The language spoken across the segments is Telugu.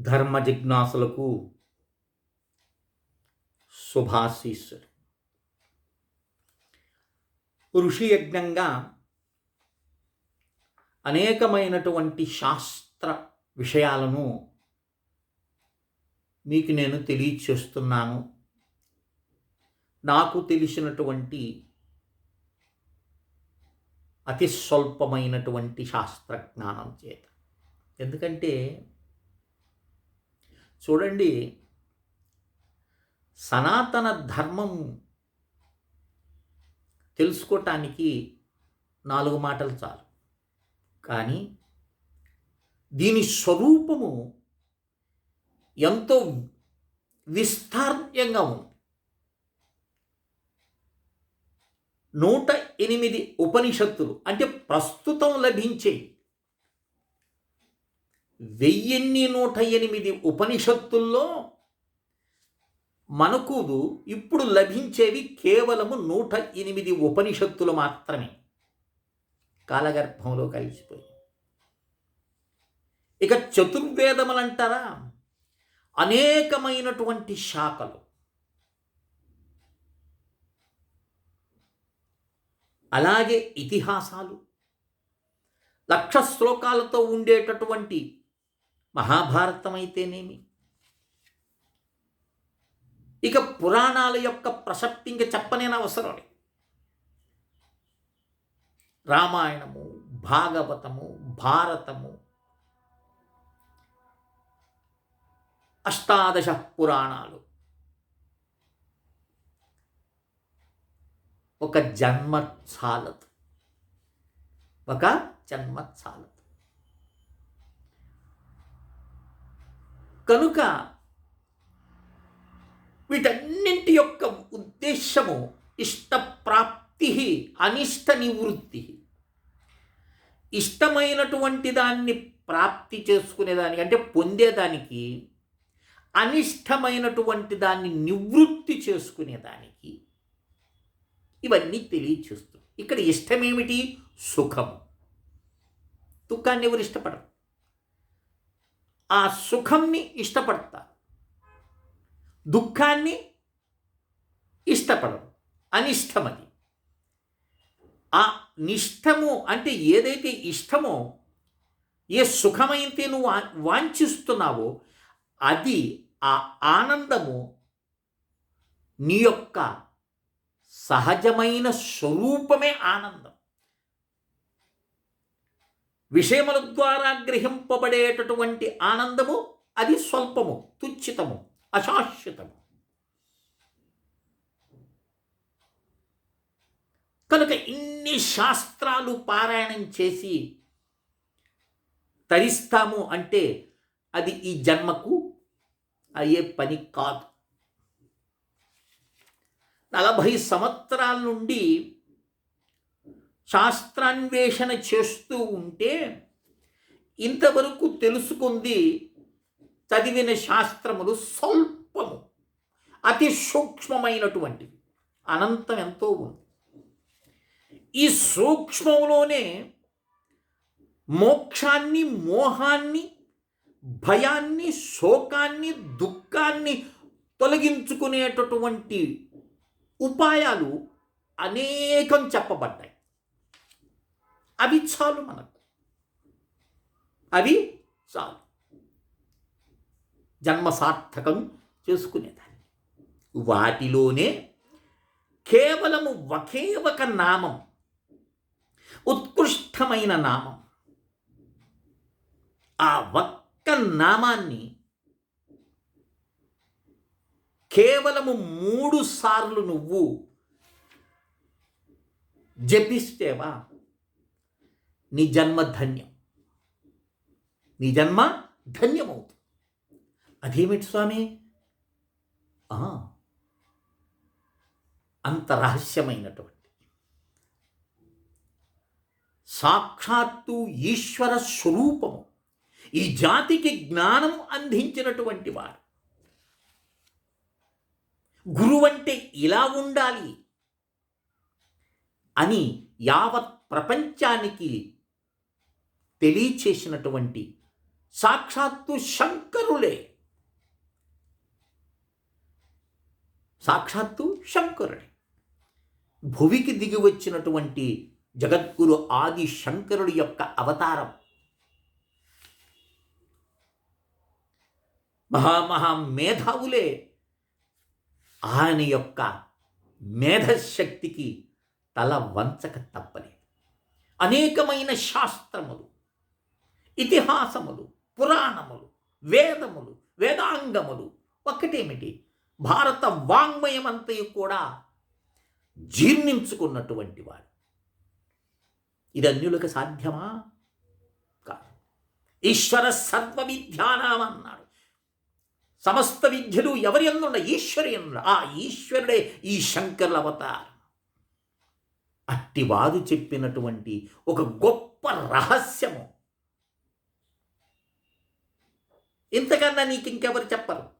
ధర్మ జిజ్ఞాసులకు శుభాశీస్సులు. ఋషి యజ్ఞంగా అనేకమైనటువంటి శాస్త్ర విషయాలను మీకు నేను తెలియచేస్తున్నాను. నాకు తెలిసినటువంటి అతి స్వల్పమైనటువంటి శాస్త్రజ్ఞానం చేత. ఎందుకంటే చూడండి సనాతన ధర్మం తెలుసుకోవటానికి నాలుగు మాటలు చాలు. కానీ దీని స్వరూపము ఎంతో విస్తార్యంగా ఉంది. నూట ఎనిమిది ఉపనిషత్తులు అంటే ప్రస్తుతం లభించే వెయ్యిన్ని నూట ఎనిమిది ఉపనిషత్తుల్లో మనకు ఇప్పుడు లభించేవి కేవలము నూట ఎనిమిది ఉపనిషత్తులు మాత్రమే. కాలగర్భంలో కలిసిపోయి ఇక చతుర్వేదములంటారా? అనేకమైనటువంటి శాఖలు. అలాగే ఇతిహాసాలు. లక్ష శ్లోకాలతో ఉండేటటువంటి మహాభారతం అయితేనేమి ఇక పురాణాల యొక్క ప్రసక్తి ఇంక చెప్పనేన అవసరం లేదు రామాయణము భాగవతము భారతము అష్టాదశ పురాణాలు. ఒక జన్మ చాలదు. ఒక జన్మ చాలదు. కనుక వీటన్నింటి యొక్క ఉద్దేశము ఇష్టప్రాప్తి అనిష్ట నివృత్తి. ఇష్టమైనటువంటి దాన్ని ప్రాప్తి చేసుకునేదానికి అంటే పొందేదానికి అనిష్టమైనటువంటి దాన్ని నివృత్తి చేసుకునేదానికి ఇవన్నీ తెలియచేస్తుంది. ఇక్కడ ఇష్టమేమిటి? సుఖము. దుఃఖాన్ని ఎవరు ఇష్టపడరు. ఆ సుఖంని ఇష్టపడతారు. దుఃఖాన్ని ఇష్టపడరు. అనిష్టమది. ఆ నిష్టము అంటే ఏదైతే ఇష్టమో ఏ సుఖమైతే నువ్వు వాంఛిస్తున్నావో అది ఆ ఆనందము నీ యొక్క సహజమైన స్వరూపమే ఆనందం. విషయముల ద్వారా గ్రహింపబడేటటువంటి ఆనందము అది స్వల్పము తుచ్చితము అశాశ్వతము. కనుక ఇన్ని శాస్త్రాలు పారాయణం చేసి తరిస్తాము అంటే అది ఈ జన్మకు అయ్యే పని కాదు. నలభై సంవత్సరాల నుండి శాస్త్రాన్వేషణ చేస్తూ ఉంటే ఇంతవరకు తెలుసుకుంది చదివిన శాస్త్రములు స్వల్పము అతి సూక్ష్మమైనటువంటివి అనంతం ఎంతో ఉంది. ఈ సూక్ష్మంలోనే మోక్షాన్ని మోహాన్ని భయాన్ని శోకాన్ని దుఃఖాన్ని తొలగించుకునేటటువంటి ఉపాయాలు అనేకం చెప్పబడ్డాయి. అవి చాలు మనకు. అవి చాలు. జన్మ సార్థకం చేసుకునేదాన్ని. వాటిలోనే కేవలము ఒకే ఒక నామం ఉత్కృష్టమైన నామం. ఆ ఒక్క నామాన్ని కేవలము మూడు సార్లు నువ్వు జపిస్తేవా? నీ జన్మ ధన్యం నీ జన్మ ధన్యమవుతుంది అదేమిటి స్వామి? అంత రహస్యమైనటువంటి. సాక్షాత్తు ఈశ్వర స్వరూపము ఈ జాతికి జ్ఞానం అందించినటువంటి వారు. గురువు అంటే ఇలా ఉండాలి అని యావత్ ప్రపంచానికి తెలియచేసినటువంటి సాక్షాత్తు శంకరులే. సాక్షాత్తు శంకరుడే భువికి దిగి వచ్చినటువంటి జగద్గురు ఆది శంకరుడి యొక్క అవతారం. మహామహా మేధావులే. ఆయన యొక్క మేధశక్తికి తల వంచక తప్పలేదు. అనేకమైన శాస్త్రములు. ఇతిహాసములు పురాణములు వేదములు వేదాంగములు. ఒక్కటేమిటి? భారత వాంగ్మయమంతయు కూడా జీర్ణించుకున్నటువంటి వాడు ఇది అన్యులకు సాధ్యమా? కాదు. ఈశ్వర సర్వ విద్యానామన్నాడు సమస్త విద్యలు ఎవరి ఎందుండ? ఈశ్వరి ఎందు ఆ ఈశ్వరుడే ఈ శంకరుల అవతారం. అట్టివాదు చెప్పినటువంటి ఒక గొప్ప రహస్యము. ఇంతకన్నా నీకు ఇంకెవరు చెప్పరు.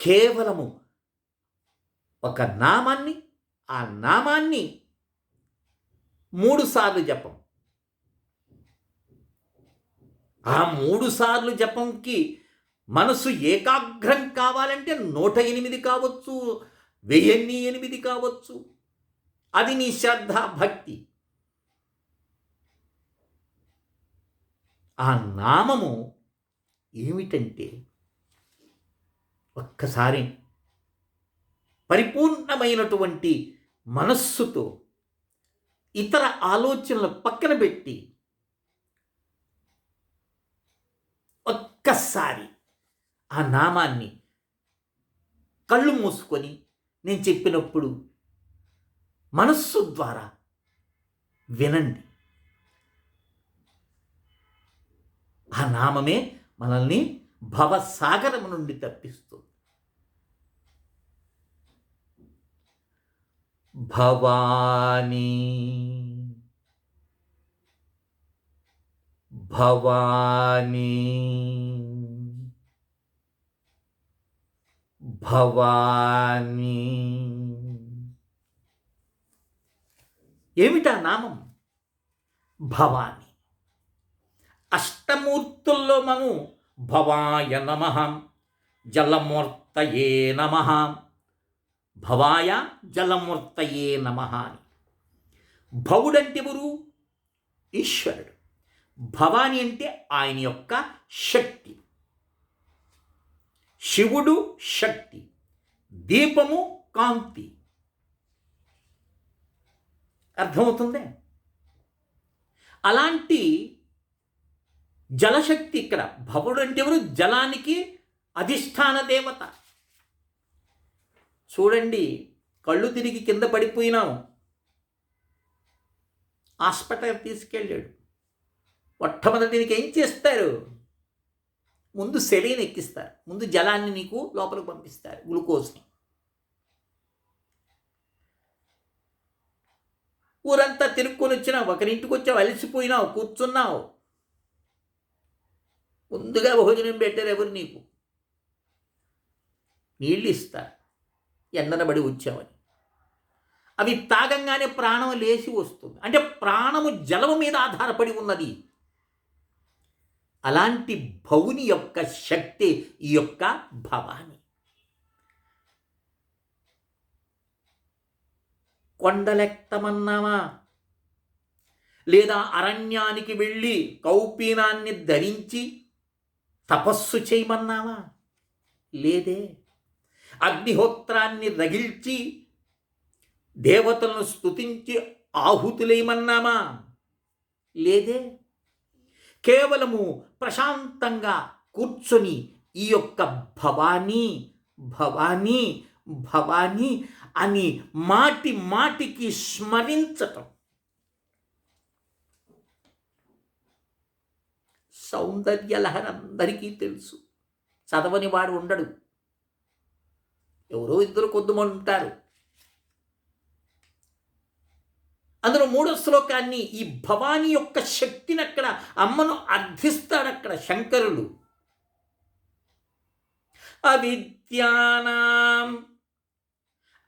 కేవలము ఒక నామాన్ని ఆ నామాన్ని మూడు సార్లు జపం. ఆ మూడు సార్లు జపంకి మనసు ఏకాగ్రం కావాలంటే నూట ఎనిమిది కావచ్చు వెయ్యి ఎనిమిది కావచ్చు. అది నీ శ్రద్ధ భక్తి. ఆ నామము ఏమిటంటే ఒక్కసారి పరిపూర్ణమైనటువంటి మనస్సుతో ఇతర ఆలోచనలు పక్కన పెట్టి ఒక్కసారి ఆ నామాన్ని కళ్ళు మూసుకొని నేను చెప్పినప్పుడు మనస్సు ద్వారా వినండి. ఆ నామమే మనల్ని భవసాగరము నుండి తప్పిస్తుంది. భవానీ భవానీ భవానీ. ఏమిటా నామం? భవాన్. అష్టమూర్తుల్లో మనము భవాయ నమ. జలమూర్తయే నమ. భవాయ జలమూర్తయే నమ అని. భవుడంటే ఎవరు ఈశ్వరుడు. భవాని అంటే ఆయన యొక్క శక్తి. శివుడు శక్తి. దీపము కాంతి. అర్థమవుతుందే? అలాంటి జలశక్తి ఇక్కడ. భవుడు అంటే ఎవరు? జలానికి అధిష్టాన దేవత. చూడండి కళ్ళు తిరిగి కింద పడిపోయినాము హాస్పిటల్ తీసుకెళ్ళాడు. మొట్టమొదటికి ఏం చేస్తారు? ముందు సెలీన్ ఎక్కిస్తారు. ముందు జలాన్ని నీకు లోపలికి పంపిస్తారు గ్లూకోజ్ని. ఊరంతా తిరుక్కొని వచ్చినావు ఒకరింటికి వచ్చావు అలిసిపోయినావు కూర్చున్నావు ముందుగా భోజనం పెట్టారు ఎవరు నీకు? నీళ్ళు ఇస్తారు ఎండనబడి వచ్చామని అవి తాగంగానే ప్రాణం లేచి వస్తుంది. అంటే ప్రాణము జలము మీద ఆధారపడి ఉన్నది. అలాంటి భవుని యొక్క శక్తి ఈ యొక్క భవాని. కొండలెక్కమన్నావా లేదా అరణ్యానికి వెళ్ళి కౌపీనాన్ని ధరించి తపస్సు చేయమన్నావా? లేదే. అగ్నిహోత్రాన్ని రగిల్చి దేవతలను స్తుతించి ఆహుతులేయమన్నామా లేదే. కేవలము ప్రశాంతంగా కూర్చొని ఈ యొక్క భవానీ భవానీ భవానీ అని మాటి మాటికి స్మరించటం. సౌందర్యలహరి అందరికీ తెలుసు. చదవని వాడు ఉండడు. ఎవరో ఇద్దరు కొద్దుమని ఉంటారు. అందులో మూడో శ్లోకాన్ని ఈ భవానీ యొక్క శక్తిని అక్కడ అమ్మను అర్థిస్తాడు అక్కడ శంకరులు. అవిద్యానాం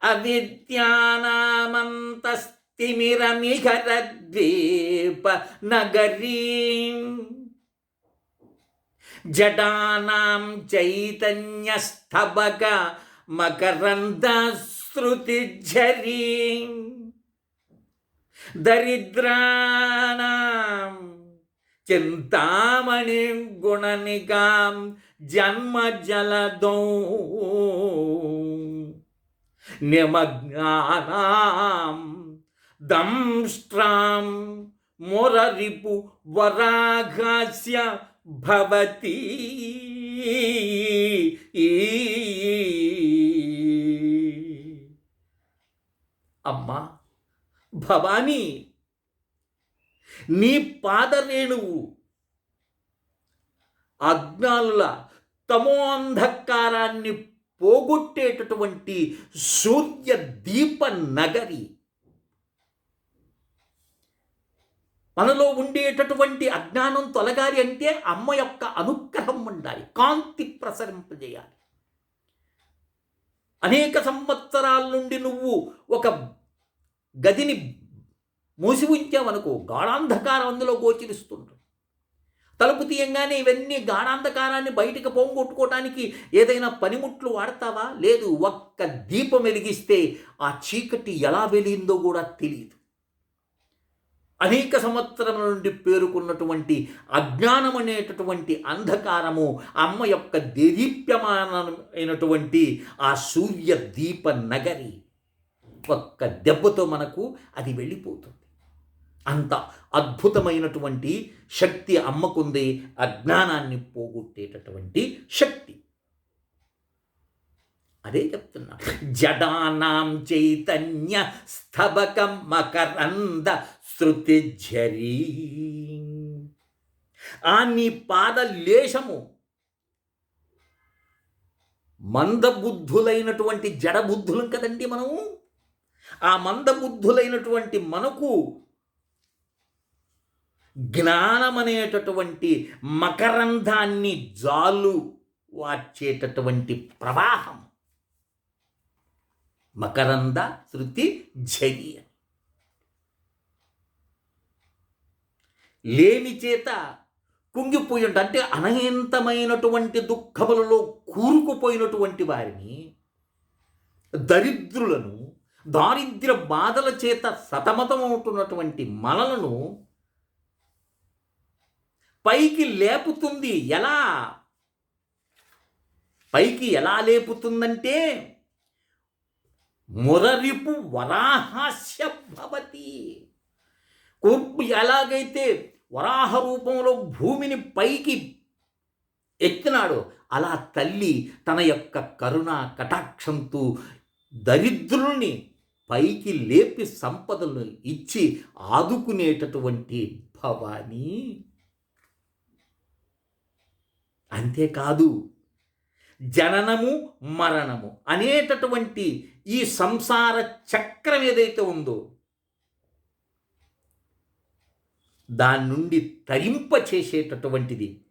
అవిద్యానామంతస్తిమిరమిహిరద్వీపనగరీ తిమిరమిహరద్వీప నగరీం. జడానాం చైతన్యస్తబక మకరందశ్రుతిఝరీం దరిద్రాణం చింతామణి గుణనికాం జన్మ జలదో నిమగ్నానాం దంష్ట్రాం మురరిపు వరాఘాస్య భవతి అమ్మా భవానీ నీ పాదరేణువు అజ్ఞానుల తమోంధకారాన్ని పోగొట్టేటటువంటి సూర్య దీప నగరి మనలో ఉండేటటువంటి అజ్ఞానం తొలగాలి అంటే అమ్మ యొక్క అనుగ్రహం ఉండాలి కాంతి ప్రసరింపజేయాలి. అనేక సంవత్సరాల నుండి నువ్వు ఒక గదిని మూసి ఉంచావనుకో గాఢాంధకారం అందులో గోచరిస్తుంటుంది. తలుపు తీయంగానే ఇవన్నీ గాఢాంధకారాన్ని బయటకు పోగొట్టుకోవటానికి ఏదైనా పనిముట్లు వాడతావా? లేదు ఒక్క దీపం వెలిగిస్తే ఆ చీకటి ఎలా వెలిగిందో కూడా తెలియదు. అనేక సంవత్సరముల నుండి పేరుకున్నటువంటి అజ్ఞానం అనేటటువంటి అంధకారము అమ్మ యొక్క దేదీప్యమానమైనటువంటి ఆ సూర్య దీప నగరి ఒక్క దెబ్బతో మనకు అది వెళ్ళిపోతుంది. అంత అద్భుతమైనటువంటి శక్తి అమ్మకుంది అజ్ఞానాన్ని పోగొట్టేటటువంటి శక్తి. అదే చెప్తున్నా. జడానాం చైతన్య స్థబకం మకరంద శృతిఝరీ ఆ నీ పాద లేశము మందబుద్ధులైనటువంటి జడబుద్ధులం కదండి మనము ఆ మందబుద్ధులైనటువంటి మనకు జ్ఞానమనేటటువంటి మకరంధాన్ని జాలు వార్చేటటువంటి ప్రవాహం. మకరంద శృతి జగి లేమి చేత కుంగిపోయి అంటే అనంతమైనటువంటి దుఃఖములలో కూరుకుపోయినటువంటి వారిని దరిద్రులను దారిద్ర్య బాధల చేత సతమతమవుతున్నటువంటి మనలను పైకి లేపుతుంది. ఎలా? పైకి ఎలా లేపుతుందంటే మురరిపు వరాహాస్య భవతి. ఎలాగైతే వరాహ రూపంలో భూమిని పైకి ఎత్తినాడు అలా తల్లి తన యొక్క కరుణ కటాక్షంతో దరిద్రుల్ని పైకి లేపి సంపదలను ఇచ్చి ఆదుకునేటటువంటి భవాని. అంతేకాదు జననము మరణము అనేటటువంటి ఈ సంసార చక్రం ఏదైతే ఉందో దాని నుండి తరింప చేసేటటువంటిది.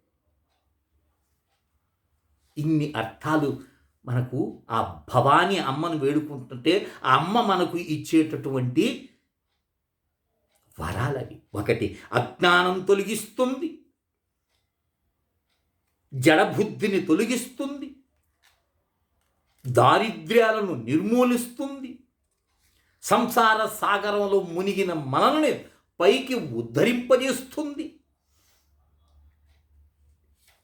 ఇన్ని అర్థాలు మనకు ఆ భవాని అమ్మను వేడుకుంటుంటే ఆ అమ్మ మనకు ఇచ్చేటటువంటి వరాలవి. ఒకటి అజ్ఞానం తొలగిస్తుంది. జడబుద్ధిని తొలగిస్తుంది. దారిద్ర్యాలను నిర్మూలిస్తుంది. సంసార సాగరంలో మునిగిన మనల్ని పైకి ఉద్ధరింపజేస్తుంది.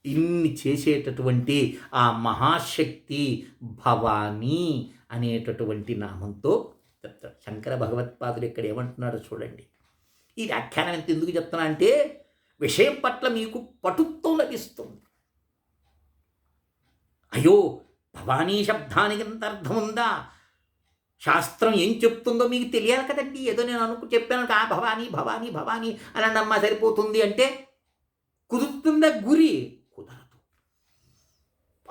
ఇన్ని చేసేటటువంటి ఆ మహాశక్తి భవానీ అనేటటువంటి నామంతో చెప్తాడు. శంకర భగవత్పాదులు ఇక్కడ ఏమంటున్నాడో చూడండి. ఈ వ్యాఖ్యానం ఎంత ఎందుకు చెప్తున్నా అంటే విషయం పట్ల మీకు పటుత్వం లభిస్తుంది. అయ్యో భవానీ శబ్దానికి ఎంత అర్థం ఉందా శాస్త్రం ఏం చెప్తుందో మీకు తెలియాలి కదండి. ఏదో నేను అనుకు చెప్పాను ఆ భవానీ భవానీ భవానీ అని అమ్మ సరిపోతుంది అంటే కుదురుతుందా గురి? కుదరదు.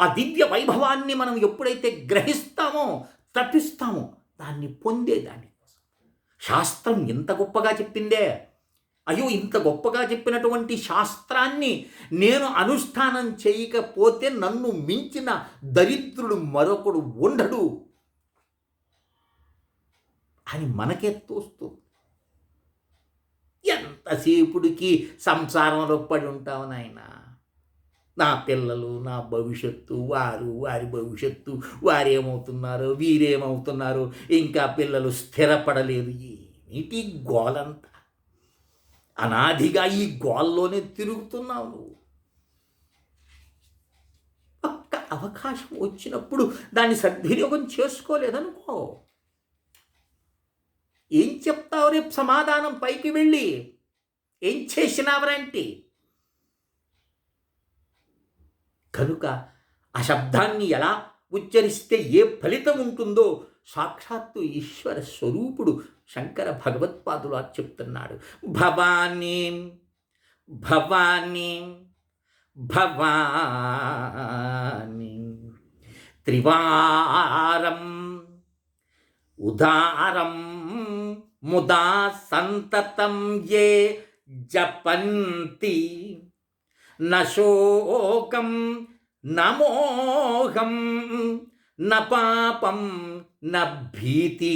ఆ దివ్య వైభవాన్ని మనం ఎప్పుడైతే గ్రహిస్తామో తప్పిస్తామో దాన్ని పొందే దానికోసం శాస్త్రం ఎంత గొప్పగా చెప్పిందే? అయ్యో ఇంత గొప్పగా చెప్పినటువంటి శాస్త్రాన్ని నేను అనుష్ఠానం చేయకపోతే నన్ను మించిన దరిద్రుడు మరొకడు ఉండడు. అని మనకే తోస్తూ ఎంతసేపుడికి సంసారంలో పడి ఉంటావు నాయన? నా పిల్లలు నా భవిష్యత్తు వారు వారి భవిష్యత్తు వారేమవుతున్నారు వీరేమవుతున్నారు ఇంకా పిల్లలు స్థిరపడలేదు. ఏమిటి గోలంతా? అనాదిగా ఈ గోల్లోనే తిరుగుతున్నావు నువ్వు. ఒక్క అవకాశం వచ్చినప్పుడు దాన్ని సద్వినియోగం చేసుకోలేదనుకో. ఏం చెప్తావు రేపు సమాధానం పైకి వెళ్ళి? ఏం చేసినావరంటే కనుక ఆ శబ్దాన్ని ఎలా ఉచ్చరిస్తే ఏ ఫలితం ఉంటుందో సాక్షాత్తు ఈశ్వర స్వరూపుడు శంకర భగవత్పాదులా చెప్తున్నాడు. భవానీ భవానీ భవానీ త్రివారం ఉదారం ముదా సంతతం ఏ జపంతి నశోకం నమోహం న పాపం న భీతి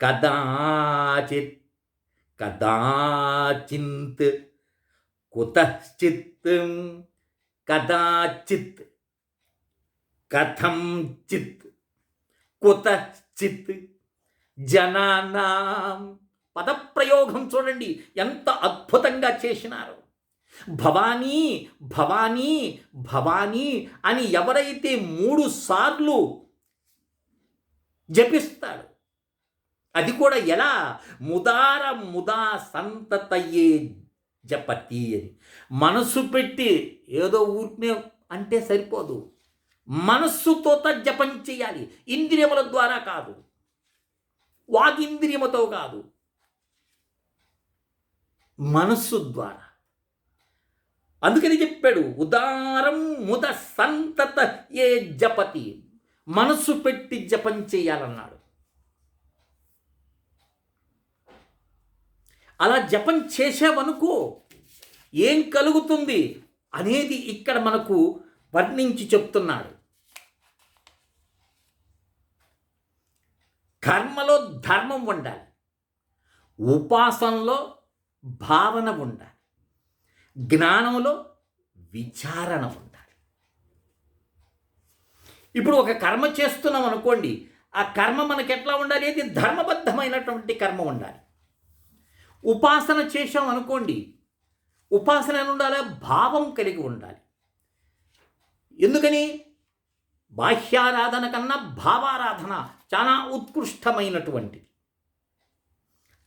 కదాచిత్ కదాచింత్ కుతశ్చిత్ కదాచిత్ కథం చిత్ కుతచిత్ జనానాం. పదప్రయోగం చూడండి ఎంత అద్భుతంగా చేసినారు. భవానీ భవానీ భవానీ అని ఎవరైతే మూడు సార్లు జపిస్తాడు అది కూడా ఎలా? ముదార ముదా సంతతయ్యే జపతి అని మనసు పెట్టి ఏదో ఊరినే అంటే సరిపోదు. మనస్సుతో జపం చేయాలి. ఇంద్రియముల ద్వారా కాదు. వాగింద్రియముతో కాదు. మనస్సు ద్వారా. అందుకని చెప్పాడు ఉదారం ముద సంతత ఏ జపతి? మనస్సు పెట్టి జపం చేయాలన్నాడు. అలా జపం చేసావనుకో ఏం కలుగుతుంది అనేది ఇక్కడ మనకు వర్ణించి చెప్తున్నాడు. కర్మలో ధర్మం ఉండాలి. ఉపాసనలో భావన ఉండాలి. జ్ఞానంలో విచారణ ఉండాలి. ఇప్పుడు ఒక కర్మ చేస్తున్నాం అనుకోండి ఆ కర్మ మనకి ఎట్లా ఉండాలి? అది ధర్మబద్ధమైనటువంటి కర్మ ఉండాలి. ఉపాసన చేసాం అనుకోండి ఉపాసన ఎలా ఉండాలి? భావం కలిగి ఉండాలి. ఎందుకని? బాహ్యారాధన కన్నా భావారాధన చాలా ఉత్కృష్టమైనటువంటిది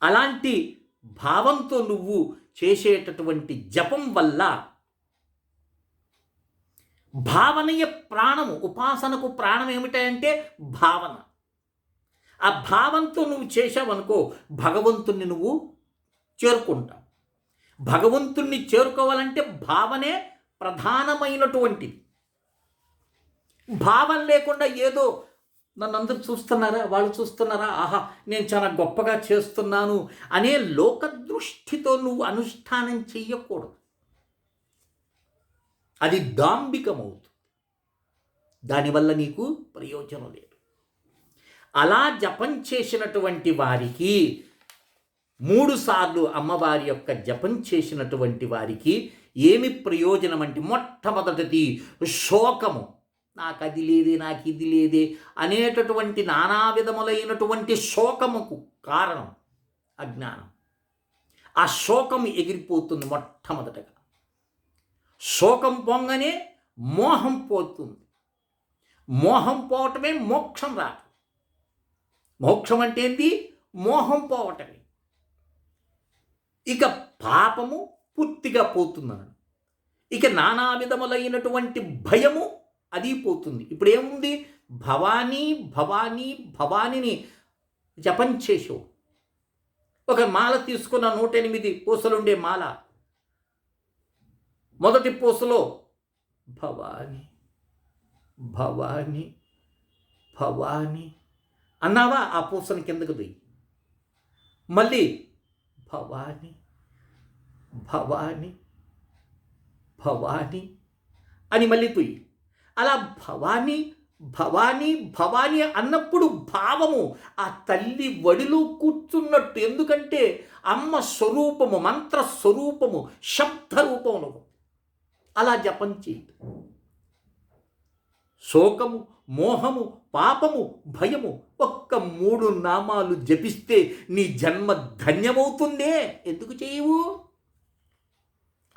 అలాంటి భావంతో నువ్వు చేసేటటువంటి జపం వల్ల భావనయ ప్రాణము ఉపాసనకు ప్రాణం ఏమిటంటే భావన. ఆ భావంతో నువ్వు చేసావనుకో భగవంతుణ్ణి నువ్వు చేరుకుంటావు. భగవంతుణ్ణి చేరుకోవాలంటే భావనే ప్రధానమైనటువంటిది. భావం లేకుండా ఏదో నన్ను అందరూ చూస్తున్నారా వాళ్ళు చూస్తున్నారా ఆహా నేను చాలా గొప్పగా చేస్తున్నాను అనే లోకదృష్టితో నువ్వు అనుష్ఠానం చెయ్యకూడదు. అది దాంబికమవుతుంది. దానివల్ల నీకు ప్రయోజనం లేదు. అలా జపం చేసినటువంటి వారికి మూడుసార్లు అమ్మవారి యొక్క జపం చేసినటువంటి వారికి ఏమి ప్రయోజనం అంటే మొట్టమొదటిది శోకము. నాకు అది లేదే నాకు ఇది లేదే అనేటటువంటి నానా విధములైనటువంటి శోకముకు కారణం అజ్ఞానం. ఆ శోకం ఎగిరిపోతుంది మొట్టమొదటగా. శోకం పొంగనే మోహం పోతుంది. మోహం పోవటమే మోక్షం రాదు. మోక్షం అంటే ఏంటి మోహం పోవటమే. ఇక పాపము పూర్తిగా పోతుందన్నాడు ఇక నానా విధములైనటువంటి భయము అది పోతుంది. ఇప్పుడు ఏముంది భవానీ భవానీ భవానీని జపం చేసావు. ఒక మాల తీసుకున్న నూట ఎనిమిది పూసలుండే మాల. మొదటి పూసలో భవాని భవాని భవాని అన్నావా? ఆ పూసని కిందకు దిగి మళ్ళీ భవాని భవాని భవాని అని మళ్ళీ తుయ్యి. అలా భవానీ భవానీ భవానీ అన్నప్పుడు భావము ఆ తల్లి వడిలో కూర్చున్నట్టు. ఎందుకంటే అమ్మ స్వరూపము మంత్ర స్వరూపము శబ్ద రూపమును అలా జపం చేయదు శోకము మోహము పాపము భయము ఒక్క మూడు నామాలు జపిస్తే నీ జన్మ ధన్యమవుతుందే. ఎందుకు చేయవు?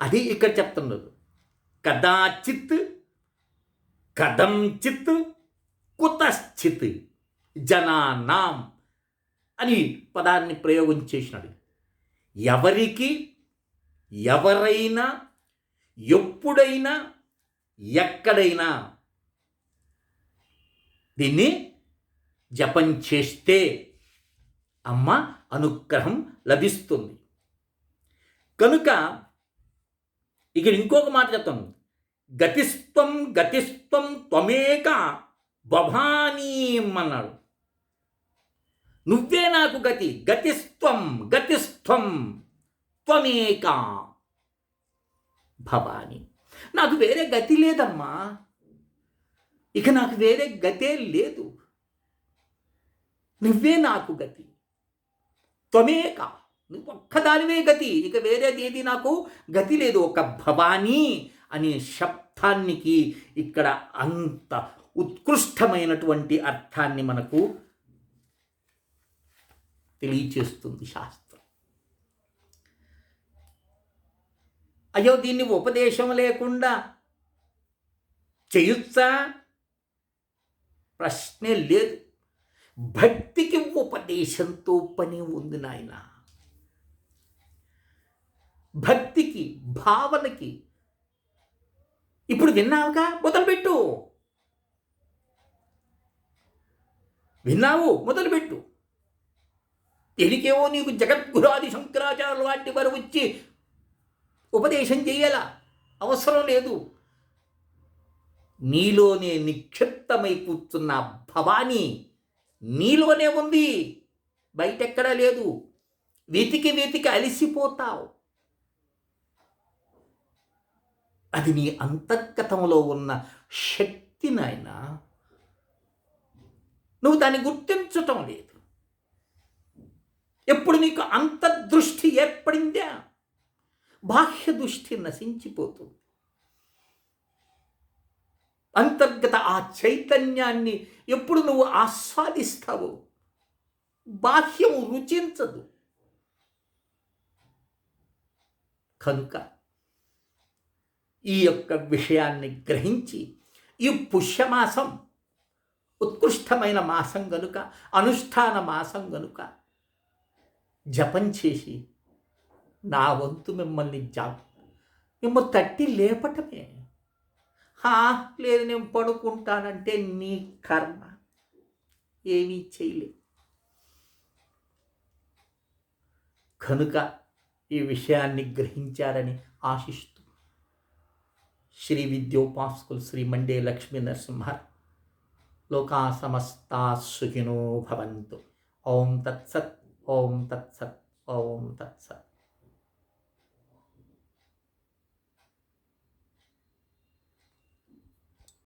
అది ఇక్కడ చెప్తున్నారు కదాచిత్ కథంచిత్ కుతశ్చిత్ జనానాం అని పదాన్ని ప్రయోగం చేసినాడు. ఎవరికి ఎవరైనా ఎప్పుడైనా ఎక్కడైనా దీన్ని జపం చేస్తే అమ్మ అనుగ్రహం లభిస్తుంది. కనుక ఇక్కడ ఇంకొక మాట చెప్తాను. గతిస్త్వం గతిస్త్వం త్వమేక బభానీం అన్నాడు నువ్వే నాకు గతి గతిస్త్వం గతిస్త్వం త్వమేక భవాని. నాకు వేరే గతి లేదమ్మా. ఇక నాకు వేరే గతే లేదు. నువ్వే నాకు గతి. త్వమేక. నువ్వు ఒక్కదానివే గతి. ఇక వేరేది ఏది నాకు గతి లేదు. ఒక భవానీ అనే శబ్దానికి ఇక్కడ అంత ఉత్కృష్టమైనటువంటి అర్థాన్ని మనకు తెలియచేస్తుంది శాస్త్రం. అయ్యో దీన్ని ఉపదేశం లేకుండా చేయొచ్చా? ప్రశ్నే లేదు. భక్తికి ఉపదేశంతో పని ఉంది నాయన. భక్తికి భావనకి ఇప్పుడు విన్నావుగా? మొదలుపెట్టు. విన్నావు? మొదలుపెట్టు. తెలికేవో నీకు జగద్గురాది శంకరాచార్యులు లాంటి వారు వచ్చి ఉపదేశం చేయాల? అవసరం లేదు. నీలోనే నిక్షిప్తమై కూర్చున్న భవానీ నీలోనే ఉంది. బయటెక్కడా లేదు. వెతికి వెతికి అలిసిపోతావు. అది నీ అంతర్గతంలో ఉన్న శక్తి నాయన నువ్వు దాన్ని గుర్తించటం లేదు. ఎప్పుడు నీకు అంతర్దృష్టి ఏర్పడిందా? బాహ్య దృష్టి నశించిపోతుంది. అంతర్గత ఆ చైతన్యాన్ని ఎప్పుడు నువ్వు ఆస్వాదిస్తావు బాహ్యము రుచించదు. కనుక ఈ యొక్క విషయాన్ని గ్రహించి ఈ పుష్యమాసం ఉత్కృష్టమైన మాసం గనుక అనుష్ఠాన మాసం గనుక జపం చేసి నా వంతు మిమ్మల్ని జా మిమ్మల్ని తట్టి లేపటమే. హా లేదు నేను పడుకుంటానంటే నీ కర్మ. ఏమీ చేయలే. కనుక ఈ విషయాన్ని గ్రహించారని ఆశిస్తూ శ్రీ విద్యోపాస్కులు శ్రీ మండే లక్ష్మీ నరసింహ లోకా సమస్తా సుఖినో భవంతు ఓం తత్సత్ ఓం తత్సత్ ఓం తత్సత్